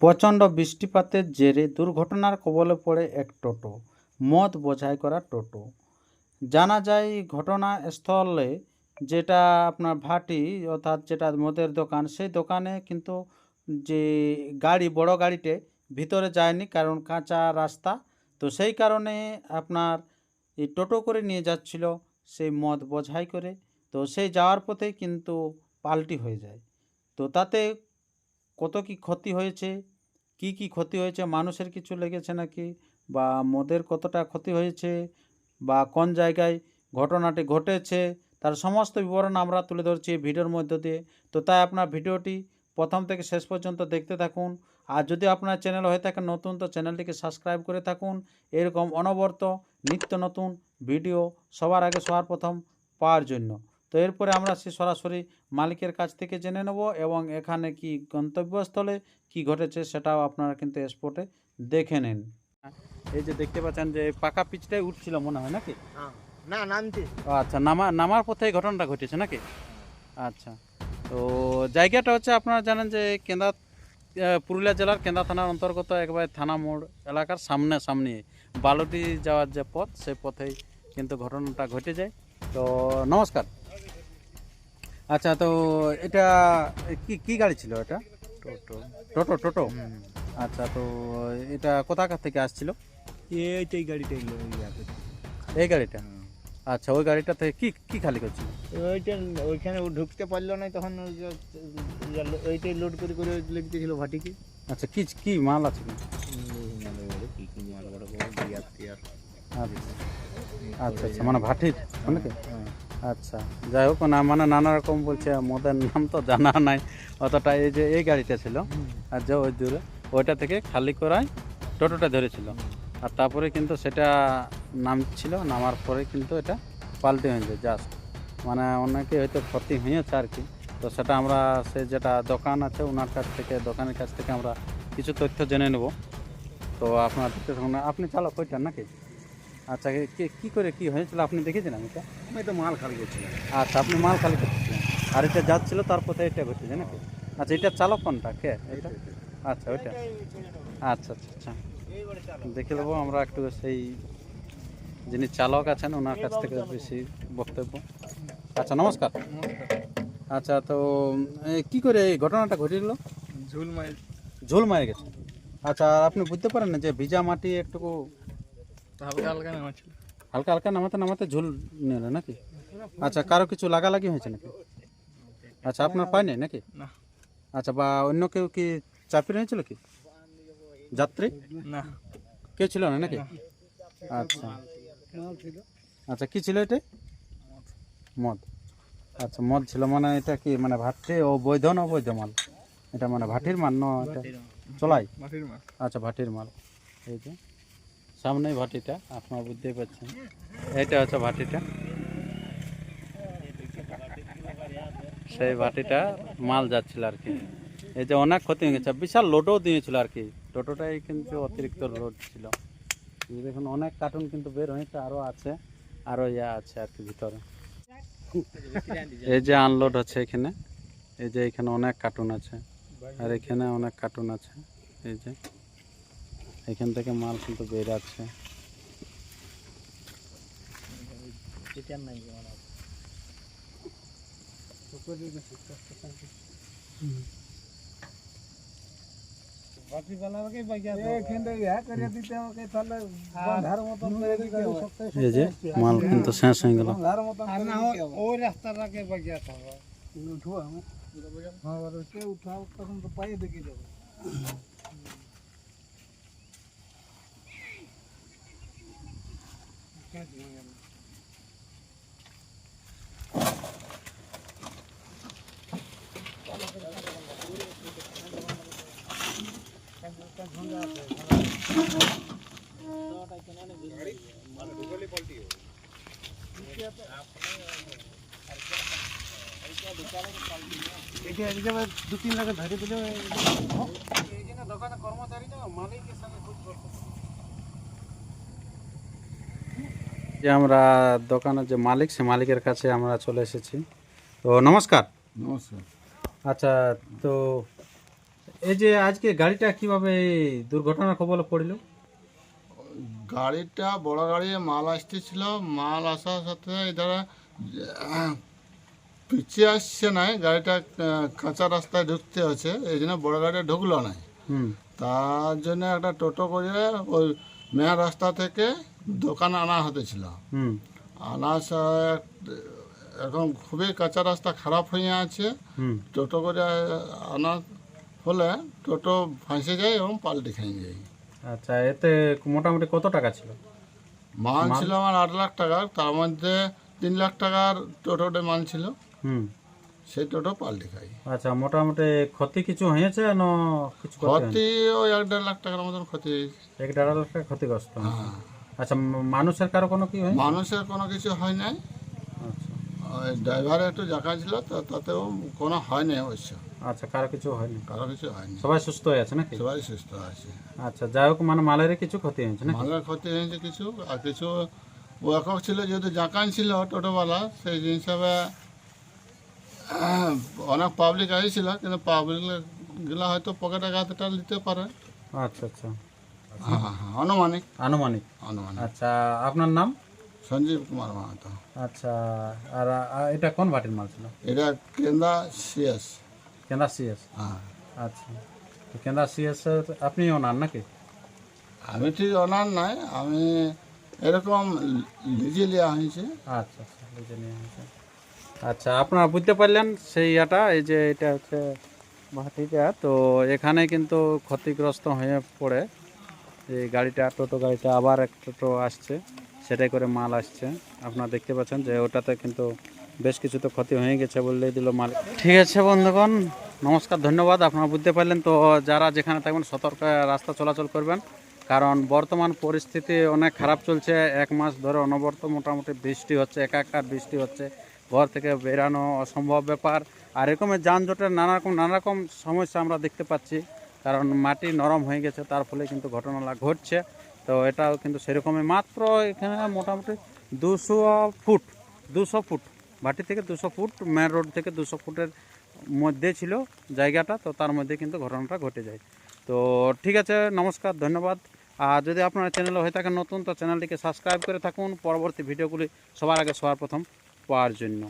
প্রচণ্ড বৃষ্টিপাতের জেরে দুর্ঘটনার কবলে পড়ে এক টোটো। মদ বোঝাই করা টোটো। জানা যায় ঘটনাস্থলে যেটা আপনার ভাটি, অর্থাৎ যেটা মদের দোকান, সেই দোকানে কিন্তু যে গাড়ি, বড় গাড়িতে ভিতরে যায়নি কারণ কাঁচা রাস্তা। তো সেই কারণে আপনার এই টোটো করে নিয়ে যাচ্ছিল সেই মদ বোঝাই করে। তো সেই যাওয়ার পথেই কিন্তু পাল্টি হয়ে যায়। তো তাতে কত কি ক্ষতি হয়েছে? কি কি ক্ষতি হয়েছে? মানুষের কিছু লেগেছে নাকি? বা মদের কতটা ক্ষতি হয়েছে? বা কোন জায়গায় ঘটনাটি ঘটেছে? তার সমস্ত বিবরণ আমরা তুলে ধরছি এই ভিডিওর মধ্য দিয়ে। তো তাই আপনার ভিডিওটি প্রথম থেকে শেষ পর্যন্ত দেখতে থাকুন। আর যদি আপনার চ্যানেল হয়ে থাকে নতুন, তো চ্যানেলটিকে সাবস্ক্রাইব করে থাকুন। এরকম অনবর্ত নিত্য নতুন ভিডিও সবার আগে সবার প্রথম পাওয়ার জন্য। তো এরপরে আমরা সে সরাসরি মালিকের কাছ থেকে জেনে নেব এবং এখানে কি গন্তব্যস্থলে কি ঘটেছে সেটাও আপনারা কিন্তু স্পটে দেখে নিন। এই যে দেখতে পাচ্ছেন যে পাকা পিচটাই উঠছিল মনে হয় নাকি? হ্যাঁ। না নামতে ও আচ্ছা নামা নামার পথে এই ঘটনাটা ঘটেছে নাকি? আচ্ছা তো জায়গাটা হচ্ছে আপনারা জানেন যে কেন্দা পুরুলিয়া জেলার কেন্দা থানার অন্তর্গত একবারে থানা মোড় এলাকার সামনে সামনে বালুটি যাওয়ার যে পথ সেই পথেই কিন্তু ঘটনাটা ঘটে যায়। তো নমস্কার। আচ্ছা তো এটা কি কি গাড়ি ছিল এটা? টোটো। টোটো টোটো? আচ্ছা তো এটা কোথাকার থেকে আসছিল? এইটাই গাড়িটাই এই গাড়িটা আচ্ছা ওই গাড়িটা থেকে কি কি খালি করছিল? ওইটা ওইখানে ঢুকতে পারল না তখন ওইটাই লোড করে করে লিখতেছিল ভাটিকে। আচ্ছা কি কি মাল আছে? কি কি মাল আচ্ছা আচ্ছা মানে ভাটির নাকি? আচ্ছা যাই হোক না মানে নানা রকম বলছে মদের নাম তো জানা নাই অতটা এই যে এই গাড়িটা ছিল আর যে ওই দূরে ওইটা থেকে খালি করায় টোটোটা ধরেছিল। আর তারপরে কিন্তু সেটা নামছিল নামার পরে কিন্তু এটা পাল্টে হয়েছে জাস্ট মানে অনেকে হয়তো ক্ষতি হয়েছে আর কি। তো সেটা আমরা সে যেটা দোকান আছে ওনার কাছ থেকে দোকানের কাছ থেকে আমরা কিছু তথ্য জেনে নেব। তো আপনার আপনি চালক ওইটার নাকি? আচ্ছা কি কি করে কি হয়েছিল? আপনি দেখেছেন আমি এটা? আমি তো মাল খালি করছিলাম। আচ্ছা আপনি মাল খালি করছিলেন। আর এটা যাচ্ছিল তার পথে এটা ঘটেছে নাকি? আচ্ছা এটা চালক কোনটা কে এটা? আচ্ছা ওইটা। আচ্ছা আচ্ছা আচ্ছা। দেখে নেব আমরা একটু সেই যিনি চালক আছেন ওনার কাছ থেকে বেশি বক্তব্য। আচ্ছা নমস্কার। আচ্ছা তো কি করে এই ঘটনাটা ঘটেছিল ঝুল মাল ঝুল মারে গেছে। আচ্ছা আর আপনি বুঝতে পারেন না যে ভিজা মাটি একটু হালকা হালকা হালকা হালকা নামাতে নামাতে ঝোল নিল নাকি? আচ্ছা কারও কিছু লাগালাগি হয়েছে নাকি? আচ্ছা আপনার পায়নি নাকি? না। আচ্ছা বা অন্য কেউ কি চাপি রয়েছিল কি? যাত্রী? না। কেউ ছিল না নাকি? আচ্ছা। আচ্ছা কি ছিল এটা? মদ। আচ্ছা মদ ছিল মানে এটা কি মানে ভাটি ও বৈধ না অবৈধ মাল? এটা মানে ভাটির মাল না এটা? চলাই? আচ্ছা ভাটির মাল। এই যে। সামনেই ভাটিটা, আপনারা বুঝতেই পারছেন। এইটা হচ্ছে ভাটিটা। সেই ভাটিটা মাল যাচ্ছিল আর কি। এই যে অনেক ক্ষতি হয়ে গেছে, বিশাল লোডও দিয়েছিল আর কি। টোটোটাই কিন্তু অতিরিক্ত লোড ছিল। দেখুন, অনেক কার্টুন কিন্তু বের হয়েছে, আরও আছে, আরও ইয়া আছে আর কি ভিতরে। এই যে আনলোড আছে এখানে। এই যে এখানে অনেক কার্টুন আছে। আর এখানে অনেক কার্টুন আছে। এই যে। এখান থেকে মাল কিন্তু বের আছে। এটার নাই এই যে, মাল কিন্তু শেষ হয়ে গেল। ওই হ্যাঁ ওকে উঠাও তখন তো পায়ে দেখে যাব এটা একদম দু তিন লাখ ধরে দিলে দোকানে কর্মচারী না মালিকের সঙ্গে খুব যে আমরা দোকানের যে মালিক সে মালিকের কাছে আমরা চলে এসেছি। তো নমস্কার। নমস্কার। আচ্ছা তো এই যে আজকে গাড়িটা কীভাবে এই দুর্ঘটনার কবলে পড়ল? গাড়িটা বড় গাড়ি মাল আসতেছিল। মাল আসার সাথে আহ, পিছিয়ে আসছে নাই। গাড়িটা কাঁচা রাস্তায় ঢুকতে আছে এই জন্য বড় গাড়িটা ঢুকলো না হুম। তার জন্য একটা টোটো করে ওই মেন রাস্তা থেকে দোকান আনা হতেছিল। আনা এখন খুবই কাঁচা রাস্তা খারাপ হয়ে আছে। টোটো করে আনা হলে টোটো ফাঁসে যায় এবং পাল্টে খেয়ে যায়। আচ্ছা এতে মোটামুটি কত টাকা ছিল? মাল ছিল আমার আট লাখ টাকার তার মধ্যে তিন লাখ টাকার টোটোতে মাল ছিল। হুম। সেই টোটো পাল্টে খাই আচ্ছা মোটামুটি ক্ষতি কিছু হয়েছে না কিছু ক্ষতি ওই এক দেড় লাখ টাকার মতন ক্ষতি। এক দেড় লাখ টাকা ক্ষতিগ্রস্ত? হ্যাঁ। আচ্ছা মানুষের কারও কোনো কি হয় মানুষের কোনো কিছু হয় নাই। আচ্ছা। ওই ড্রাইভারের একটু জায়গা ছিল তো তাতেও কোনো হয়নি অবশ্য। আচ্ছা কারও কিছু হয়নি? কারও কিছু হয়নি। সবাই সুস্থ হয়ে আছে নাকি? সবাই সুস্থ আছে। আচ্ছা যাই হোক মানে মালের কিছু ক্ষতি হয়েছে না মালের ক্ষতি হয়েছে কিছু আর কিছু ও একক ছিল যেহেতু জাকান ছিল টোটোওয়ালা সেই হিসাবে অনেক পাবলিক আসছিল কিন্তু পাবলিকগুলা হয়তো পকেটে গাছটা নিতে পারে। আচ্ছা আচ্ছা। হ্যাঁ হ্যাঁ অনুমানিক আনুমানিক। অনুমানিক আচ্ছা আপনার নাম? সঞ্জীব কুমার মাহাতো। আচ্ছা আর এটা কোন ভাটির মাল ছিল? এটা কেন্দা সিএস কেন্দা সিএস হ্যাঁ। আচ্ছা তো কেন্দা সিএস আপনি ওনার নাকি? আমি ঠিক অনার নাই আমি এরকম লিজে লিয়া হয়েছে। আচ্ছা আচ্ছা বুঝে নিয়ে হয়েছে। আচ্ছা আপনারা বুঝতে পারলেন সেই ইয়াটা, এই যে এটা হচ্ছে ভাটিটা তো এখানে কিন্তু ক্ষতিগ্রস্ত হয়ে পড়ে। এই গাড়িটা, টোটো গাড়িটা, আবার এক টোটো আসছে, সেটাই করে মাল আসছে। আপনারা দেখতে পাচ্ছেন যে ওটাতে কিন্তু বেশ কিছু তো ক্ষতি হয়ে গেছে বললেই দিল মাল ঠিক আছে বন্ধুগণ, নমস্কার, ধন্যবাদ। আপনারা বুঝতে পারলেন তো, যারা যেখানে থাকবেন, সতর্ক রাস্তা চলাচল করবেন। কারণ বর্তমান পরিস্থিতি অনেক খারাপ চলছে। এক মাস ধরে অনবরত মোটামুটি বৃষ্টি হচ্ছে, একাকার বৃষ্টি হচ্ছে। ঘর থেকে বেরানো অসম্ভব ব্যাপার। আর এরকমের যানজটের নানা রকম নানা রকম সমস্যা আমরা দেখতে পাচ্ছি। কারণ মাটি নরম হয়ে গেছে, তার ফলে কিন্তু ঘটনা ঘটছে। তো এটাও কিন্তু সেরকমই। মাত্র এখানে মোটামুটি দুশো ফুট দুশো ফুট ভাটি থেকে দুশো ফুট মেন রোড থেকে দুশো ফুটের মধ্যে ছিল জায়গাটা। তো তার মধ্যে কিন্তু ঘটনাটা ঘটে যায়। তো ঠিক আছে, নমস্কার, ধন্যবাদ। আর যদি আপনার চ্যানেলে হয়ে থাকেন নতুন, তো চ্যানেলটিকে সাবস্ক্রাইব করে থাকুন। পরবর্তী ভিডিওগুলি সবার আগে সবার প্রথম। পাওয়ার জন্য।